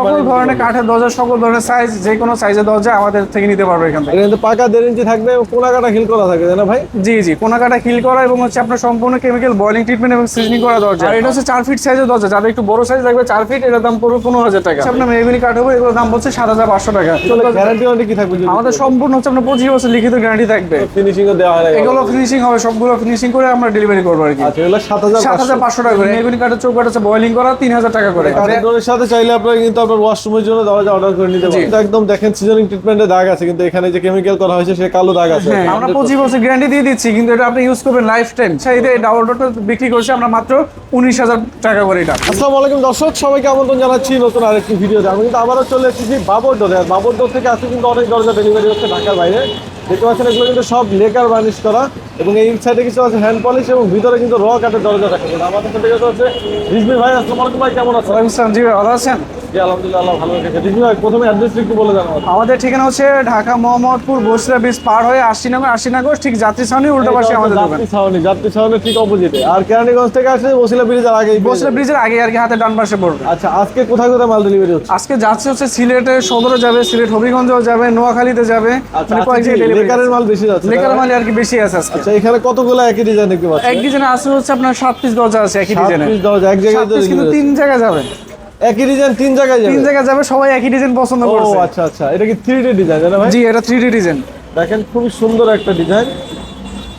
সকল ধরনের কাঠের দরজা সকল ধরনের সাইজ যে কোনো সাইজের দরজা আমাদের থেকে নিতে পারবে এখান থেকে। কিন্তু পাকা দেড় ইঞ্চি থাকবে কোনা কাটা হিল করা থাকবে না ভাই? জি জি কোনাকাটা হিল করা এবং হচ্ছে আপনার সম্পূর্ণ কেমিক্যাল বয়লিং ট্রিটমেন্ট এবং সিজনিং করা দরজা। আর এটা হচ্ছে চার ফিট সাইজের দরজা যাদের একটু বড় সাইজ লাগবে চার ফিট এটার দাম পড়বে পনেরো হাজার টাকা। আপনার মেহগুনি কাঠ হবে এগুলোর দাম হচ্ছে সাত হাজার পাঁচশো টাকা। গ্যারান্টি ওয়ারেন্টি কি থাকবে আমাদের সম্পূর্ণ হচ্ছে আপনার পঁচিশ বছর লিখিত গ্যারান্টি থাকবে। ফিনিশিং দেওয়া হয় এগুলো ফিনিশিং হবে সবগুলো ফিনিশিং করে আমরা ডেলিভারি করব আর কি। আচ্ছা সাত হাজার পাঁচশো। টাকা করে। মেহগুনি কাঠের চৌকাট হচ্ছে বয়লিং করা তিন হাজার টাকা করে। সাথে চাইলে আপনারা কিন্তু আপনার ওয়াশরুমের জন্য দরজা অর্ডার করে নিতে পারেন একদম দেখেন সিজনিং ট্রিটমেন্টের দাগ আছে কিন্তু এখানে যে কেমিক্যাল করা হয়েছে সে কালো দাগ আছে। হ্যাঁ আমরা পঁচিশ বছর গ্যারান্টি দিয়ে দিচ্ছি কিন্তু এটা আপনি ইউজ করবেন লাইফ টাইম সেইতে ডাবল ডোরটা বিক্রি করছে আমরা মাত্র উনিশ হাজার টাকা করে এটা। আসসালামু আলাইকুম দর্শক সবাইকে আমন্ত্রণ জানাচ্ছি নতুন আরেকটি ভিডিওতে। আমি কিন্তু আবারও চলে এসেছি বাবর ডোরে আর বাবর ডোর থেকে আজকে কিন্তু অনেক দরজা ডেলিভারি হচ্ছে ঢাকার বাইরে। দেখতে পাচ্ছেন এগুলো কিন্তু সব লেকার বার্নিশ করা। এবং এই সাইডে কিছু আছে হ্যান্ড পলিশ এবং ভিতরে কিন্তু র কাঠের দরজা রাখা আমাদের সাথে হচ্ছে রিজমি ভাই আসসালামু আলাইকুম ভাই কেমন আছেন? জি ভাই ভালো আছেন? জি আলহামদুলিল্লাহ আল্লাহ ভালো রেখেছে। রিজমি ভাই প্রথমে অ্যাড্রেস একটু বলে জানাব আমাদের ঠিকানা হচ্ছে ঢাকা মোহাম্মদপুর বসরা ব্রিজ পার হয়ে আশিনগর আশিনগর ঠিক যাত্রী ছাউনি উল্টো পাশে আমাদের দোকান। যাত্রী ছাউনি যাত্রী ছাউনির ঠিক অপোজিটে আর কেরানীগঞ্জ থেকে আসলে বসিলা ব্রিজের আগে বসরা ব্রিজের আগে আর কি হাতে ডান পাশে পড়বে। আচ্ছা আজকে কোথায় কোথায় মাল ডেলিভারি হচ্ছে? আজকে যাচ্ছে হচ্ছে সিলেটে সদরে যাবে সিলেট হবিগঞ্জও যাবে নোয়াখালীতে যাবে। আচ্ছা মানে কয়েক জায়গায় লেকারের মাল বেশি যাচ্ছে মাল আর কি বেশি আছে আজকে। আচ্ছা এখানে কতগুলো একই ডিজাইন দেখতে পাচ্ছি এক ডিজাইনে আছে হচ্ছে আপনার সাত পিস দরজা আছে একই সাত ডিজাইনে পিস দরজা এক জায়গায় কিন্তু তিন জায়গায় যাবে। একই ডিজাইন তিন জায়গায় যাবে? তিন জায়গায় যাবে সবাই একই ডিজাইন পছন্দ ও আচ্ছা আচ্ছা এটা কি থ্রি ডি ডিজাইন না ভাই? জি এটা থ্রি ডি ডিজাইন দেখেন খুবই সুন্দর একটা ডিজাইন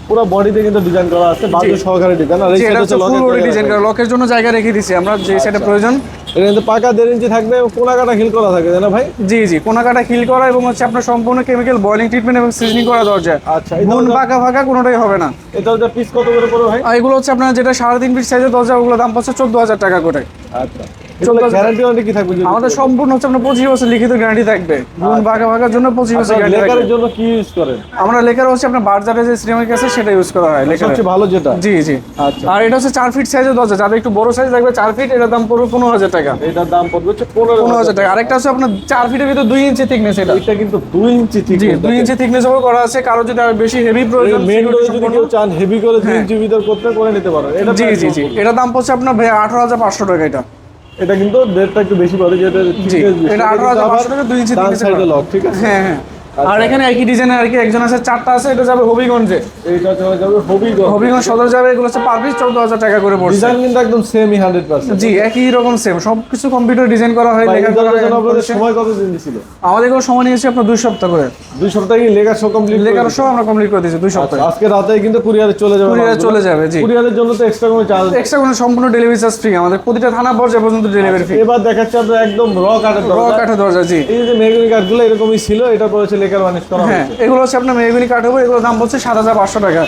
পুরো বডিতে কিন্তু ডিজাইন করা আছে বাজু সহকারে ডিজাইন আর এই সাইডে হচ্ছে হচ্ছে ফুল বডি ডিজাইন করা লকের জন্য জায়গা রেখে দিছি আমরা যে সেটা প্রয়োজন। এটা কিন্তু পাকা দেড় ইঞ্চি থাকবে এবং কোনা কাটা হিল করা থাকবে তাই না ভাই? জি জি কোনাকাটা হিল করা এবং হচ্ছে আপনার সম্পূর্ণ কেমিক্যাল বয়লিং ট্রিটমেন্ট এবং সিজনিং করা দরজা আচ্ছা গুণ দরজা- ফাঁকা কোনোটাই হবে না। এই দরজা পিস কত করে পড়বে ভাই? এগুলো হচ্ছে আপনার যেটা সাড়ে তিন ফিট সাইজের দরজা ওগুলো দাম পড়ছে চোদ্দ হাজার টাকা করে। আচ্ছা। গ্যারান্টি ওয়ারেন্টি কি থাকবে আমাদের সম্পূর্ণ হচ্ছে আপনার পঁচিশ বছর লিখিত গ্যারান্টি থাকবে। গুণ ফাঁকা ফাঁকার জন্য পঁচিশ বছর আপনার গ্যারান্টি লেকারের থাকবে জন্য কি ইউজ করেন? আমরা লেখার হচ্ছে আপনার বার্জারে যে সিনেমার কাছে সেটা ইউজ করা হয় লেখার। সবচেয়ে ভালো যেটা? জি জি। আচ্ছা। আর এটা হচ্ছে চার ফিট সাইজের দরজা। যাদের একটু বড় সাইজ লাগবে চার ফিট এটার দাম পড়বে পনেরো হাজার টাকা। এটার দাম পড়বে হচ্ছে পনেরো পনেরো হাজার টাকা। আরেকটা হচ্ছে আপনার চার ফিটের ভিতরে দুই ইঞ্চি থিকনেস এটা। এটা কিন্তু দুই ইঞ্চি জি দুই ইঞ্চি থিকনেস করা আছে। কারও যদি আর বেশি হেভি প্রয়োজন মেন যদি সম্পন্ন- কেউ চান হেভি করে দুই ইঞ্চি ভিতর করতে করে নিতে পারো এটা জি জি জি। এটার দাম পড়ছে আপনার ভাই আঠারো হাজার পাঁচশো টাকা এটা। এটা কিন্তু দেড়টা একটু বেশি পাবে যেটা জি। এটা আঠারো হাজার পাঁচশো টাকা দুই ইঞ্চি ডান thickness এর সাইডে করা। লক ঠিক আছে? হ্যাঁ হ্যাঁ। আর এখানে একই ডিজাইনের আর কি একজন আছে চারটা আছে এটা যাবে হবিগঞ্জে। এইটা চলে যাবে হবি হবিগঞ্জ সদর যাবে এগুলো হচ্ছে পার পিস চোদ্দ হাজার টাকা করে পড়ছে। ডিজাইন কিন্তু একদম সেমই হান্ড্রেড পার্সেন্ট জি একই রকম সেম সবকিছু কম্পিউটার ডিজাইন করা হয় লেখা করা হয় আপনাদের সময় কত দিন ছিল আমাদের কোনো সময় নিয়েছে আপনার দুই সপ্তাহ করে। দুই সপ্তাহে কি লেখা সব কমপ্লিট লেখার সব আমরা কমপ্লিট করে দিয়েছি দুই সপ্তাহে। আজকে রাতে কিন্তু কুরিয়ারে চলে যাবে কুরিয়ারে চলে যাবে জি। কুরিয়ারের জন্য তো এক্সট্রা কোনো চার্জ এক্সট্রা কোনো সম্পূর্ণ ডেলিভারি চার্জ ফ্রি আমাদের প্রতিটা থানা পর্যায়ে পর্যন্ত ডেলিভারি ফ্রি এবার দেখাচ্ছে আপনার একদম র কাঠের র দরজা কাঠের দরজা জি। এই যে মেগুনি কাঠগুলো এরকমই ছিল এটা পড়েছে মানিশ করা হ্যাঁ এগুলো হচ্ছে আপনার মেহগুনি কাঠ হবে এগুলোর দাম হচ্ছে সাত হাজার পাঁচশো টাকা।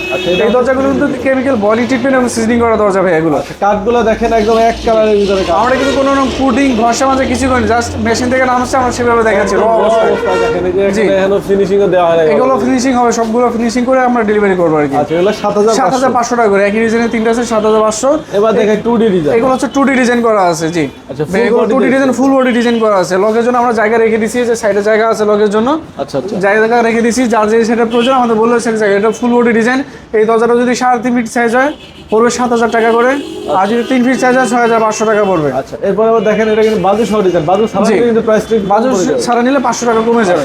এই দরজাগুলো কিন্তু কেমিক্যাল বডি ট্রিটমেন্ট এবং সিজনিং করা দরজা ভাই এগুলো। কাঠগুলো দেখেন একদম এক কালারের ভিতরে আমরা কিন্তু কোনো রকম পুডিং ঘষা মাঝে কিছু করি জাস্ট মেশিন থেকে নামছে আমরা সেভাবে দেখাচ্ছি। র অবস্থা দেখেন এই যে এখানে ফিনিশিং দেওয়া হয় এগুলো ফিনিশিং হবে সবগুলো ফিনিশিং করে আমরা ডেলিভারি করব আর কি। আচ্ছা এগুলো টাকা করে একই ডিজাইনের তিনটা আছে সাত হাজার পাঁচশো। এবার দেখেন টু ডি ডিজাইন এগুলো হচ্ছে টু ডি ডিজাইন করা আছে জি। আচ্ছা, এগুলো ডিজাইন ফুল বডি ডিজাইন করা আছে। লগের জন্য আমরা জায়গা রেখে দিছি যে সাইডে জায়গা আছে লগের জন্য। আচ্ছা আচ্ছা জায়গা রেখে দিছি যার যে সেটা প্রয়োজন আমাদের বলল সেটা জায়গা এটা ফুল বডি ডিজাইন এই দরজাটা যদি সাড়ে তিন ফিট সাইজ হয় পড়বে সাত হাজার টাকা করে। আর যদি তিন ফিট সাইজ হয় ছয় হাজার পাঁচশো টাকা পড়বে। আচ্ছা এরপর আবার দেখেন এটা কিন্তু বাজু সহ ডিজাইন বাজু ছাড়া কিন্তু প্রাইস বাজু সারা নিলে পাঁচশো টাকা কমে যাবে।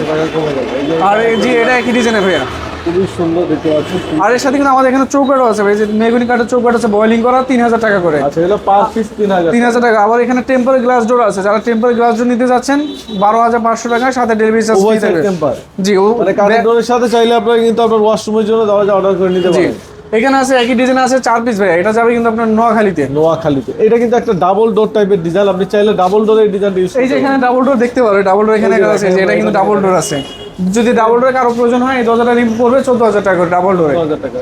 আর এই যে আর জি এটা একই ডিজাইনে ভাইয়া। খুবই সুন্দর দেখতে পাচ্ছি আর এর সাথে কিন্তু আমাদের এখানে চৌকাটও আছে ভাই যে মেগুনি কাঠের চৌকাট আছে বয়লিং করা তিন হাজার টাকা করে। আচ্ছা এগুলো পাঁচ পিস তিন হাজার তিন হাজার টাকা। আবার এখানে টেম্পার গ্লাস ডোর আছে যারা টেম্পার গ্লাস ডোর নিতে যাচ্ছেন বারো হাজার পাঁচশো টাকা সাথে ডেলিভারি চার্জ টেম্পার জি ও মানে কাঠের ডোরের সাথে চাইলে আপনারা কিন্তু আপনার ওয়াশরুমের জন্য দরজা অর্ডার করে নিতে পারেন। এখানে আছে একই ডিজাইন আছে চার পিস ভাই এটা যাবে কিন্তু আপনার নোয়াখালীতে। নোয়াখালীতে। এটা কিন্তু একটা ডাবল ডোর টাইপের ডিজাইন আপনি চাইলে ডাবল ডোরের ডিজাইনটা ইউজ এই যে এখানে ডাবল ডোর দেখতে পারো ডাবল ডোর এখানে আছে এটা কিন্তু ডাবল ডোর আছে। যদি ডাবল ডোর কারও প্রয়োজন হয় এই দরজাটা রিমুভ করবে চোদ্দ হাজার টাকা করে ডাবল ডোরে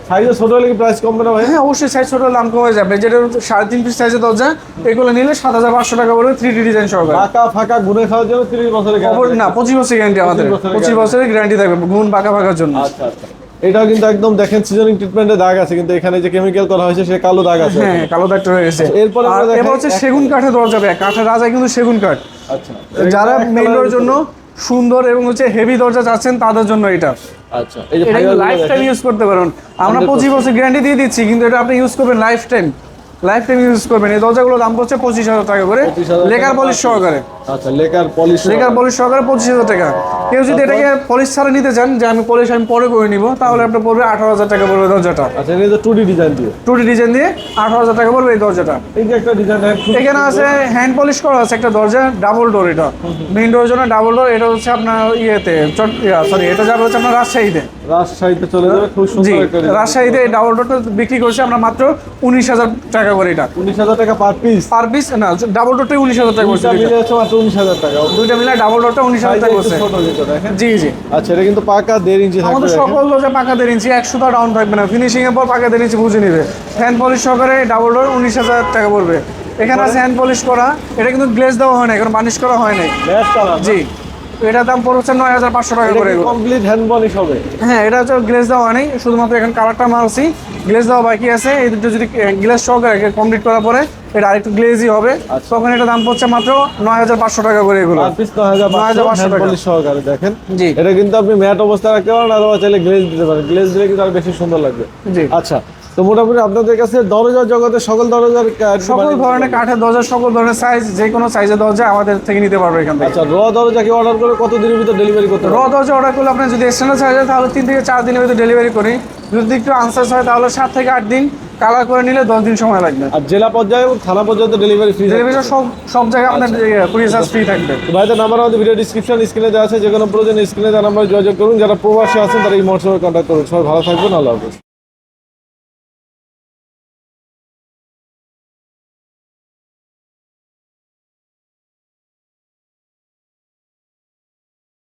সাইজে ছোট হলে কি প্রাইস কমবে না ভাই? হ্যাঁ অবশ্যই সাইজ ছোট দাম কমে যাবে। যেটা সাড়ে তিন পিস সাইজের দরজা এগুলো নিলে সাত হাজার পাঁচশো টাকা পড়বে থ্রি ডি ডিজাইন সহকারে। ফাঁকা ফাঁকা গুনে খাওয়ার জন্য তিরিশ বছরের না পঁচিশ বছরের গ্যারান্টি আমাদের। 25 বছরের পঁচিশ বছরের গ্যারান্টি থাকবে গুণ পাকা ফাঁকার জন্য। আচ্ছা আচ্ছা। এটাও কিন্তু একদম দেখেন সিজনিং ট্রিটমেন্টের দাগ আছে কিন্তু এখানে যে কেমিক্যাল করা হয়েছে সে কালো দাগ আছে। হ্যাঁ কালো দাগটা রয়ে গেছে। এরপরে আমরা হচ্ছে সেগুন কাঠের দরজা ভাই কাঠের রাজা কিন্তু সেগুন কাঠ। আচ্ছা। যারা মেইন ডোর জন্য সুন্দর এবং হচ্ছে হেভি দরজা চাচ্ছেন তাদের জন্য এটা। আচ্ছা এই যে লাইফ টাইম ইউজ করতে পারবেন আমরা 100% পঁচিশ বছর গ্যারান্টি দিয়ে দিচ্ছি কিন্তু এটা আপনি ইউজ করবেন life time lifetime use করবেন। এই দরজাগুলোর দাম পড়ছে পঁচিশ হাজার টাকা করে। 25,000 লেকার পলিশ সহকারে। আচ্ছা লেকার পলিশ লেকার পলিশ সহকারে পঁচিশ হাজার টাকা। কেউ যদি এটাকে পলিশ ছাড়া নিতে চান যে আমি পলিশ আমি পরে করে নিব তাহলে আপনার পড়বে আঠারো হাজার টাকা পড়বে দরজাটা। আচ্ছা এটা টু ডি ডিজাইন দিয়ে। টুটি ডিজাইন দিয়ে আঠারো হাজার টাকা পড়বে এই দরজাটা। এই যে একটা ডিজাইন এখানে আছে হ্যান্ড পলিশ করা আছে একটা দরজা ডাবল ডোর এটা। মেইন ডোরের জন্য ডাবল ডোর এটা হচ্ছে আপনার ইয়েতে সরি এটা যাবে হচ্ছে আপনার রাজশাহীতে। রাজশাহীতে চলে যাবে খুব সুন্দর একটা রাজশাহীতে এই ডাবল ডোরটা বিক্রি করছে আমরা মাত্র উনিশ হাজার টাকা করে এটা। উনিশ হাজার টাকা পার পিস পার পিস না ডাবল ডোরটাই উনিশ হাজার টাকা করছে দুইটা মিলে হচ্ছে মাত্র উনিশ হাজার টাকা। দুইটা মিলে ডাবল ডোরটা উনিশ হাজার টাকা করছে ছোট যেটা দেখেন। জি জি। আচ্ছা এটা কিন্তু পাকা দেড় ইঞ্চি আমাদের সকল দরজা পাকা দেড় ইঞ্চি একশো ডাউন থাকবে না। ফিনিশিং এর পর পাকা দেড় ইঞ্চি বুঝে নিবে। হ্যান্ড পলিশ সহকারে ডাবল ডোর উনিশ হাজার টাকা পড়বে। এখানে আছে হ্যান্ড পলিশ করা এটা কিন্তু গ্লেজ দেওয়া হয় না এখন মানিশ করা হয় নাই। জি। এটার দাম পড়ছে নয় হাজার পাঁচশো টাকা করে কমপ্লিট হ্যান্ড পলিশ হবে হ্যাঁ এটা হচ্ছে গ্লেজ দেওয়া নেই শুধুমাত্র এখন কালারটা মারছি গ্লেজ দেওয়া বাকি আছে এই দুটো যদি গ্লেজ সহকারে কমপ্লিট করার পরে এটা আরেকটু গ্লেজই হবে। আচ্ছা। তখন এটা দাম পড়ছে মাত্র নয় হাজার পাঁচশো টাকা করে এগুলো। নয় হাজার পাঁচশো টাকা। সহকারে দেখেন। জি। এটা কিন্তু আপনি ম্যাট অবস্থা রাখতে পারেন আর চাইলে গ্লেজ দিতে পারেন। গ্লেজ দিলে কিন্তু আর বেশি সুন্দর লাগবে। জি। আচ্ছা তো মোটামুটি আপনাদের কাছে দরজা জগতে সকল দরজার সকল ধরনের কাঠের দরজা সকল ধরনের সাইজ যে কোনো সাইজের দরজা আমাদের থেকে নিতে পারবে এখান থেকে। আচ্ছা র দরজা কি অর্ডার করে কত দিনের ভিতর ডেলিভারি করতে র দরজা অর্ডার করলে আপনার যদি এক্সটার্নাল সাইজ হয় তাহলে তিন থেকে চার দিনের ভিতরে ডেলিভারি করি। যদি একটু আনসার হয় তাহলে সাত থেকে আট দিন কালার করে নিলে দশ দিন সময় লাগবে। আর জেলা পর্যায়ে এবং থানা পর্যন্ত ডেলিভারি ফ্রি ডেলিভারি সব সব জায়গায় আপনার কুড়ি চার্জ ফ্রি থাকবে। ভাইদের নাম্বার আমাদের ভিডিও ডিসক্রিপশন স্ক্রিনে দেওয়া আছে যে কোনো প্রয়োজন স্ক্রিনে দেওয়া নাম্বার যোগাযোগ করুন। যারা প্রবাসী আছেন তারা এই মহোৎসবে কন্ট্যাক্ট করুন। সবাই ভালো থাকবেন আল্লাহ হাফিজ।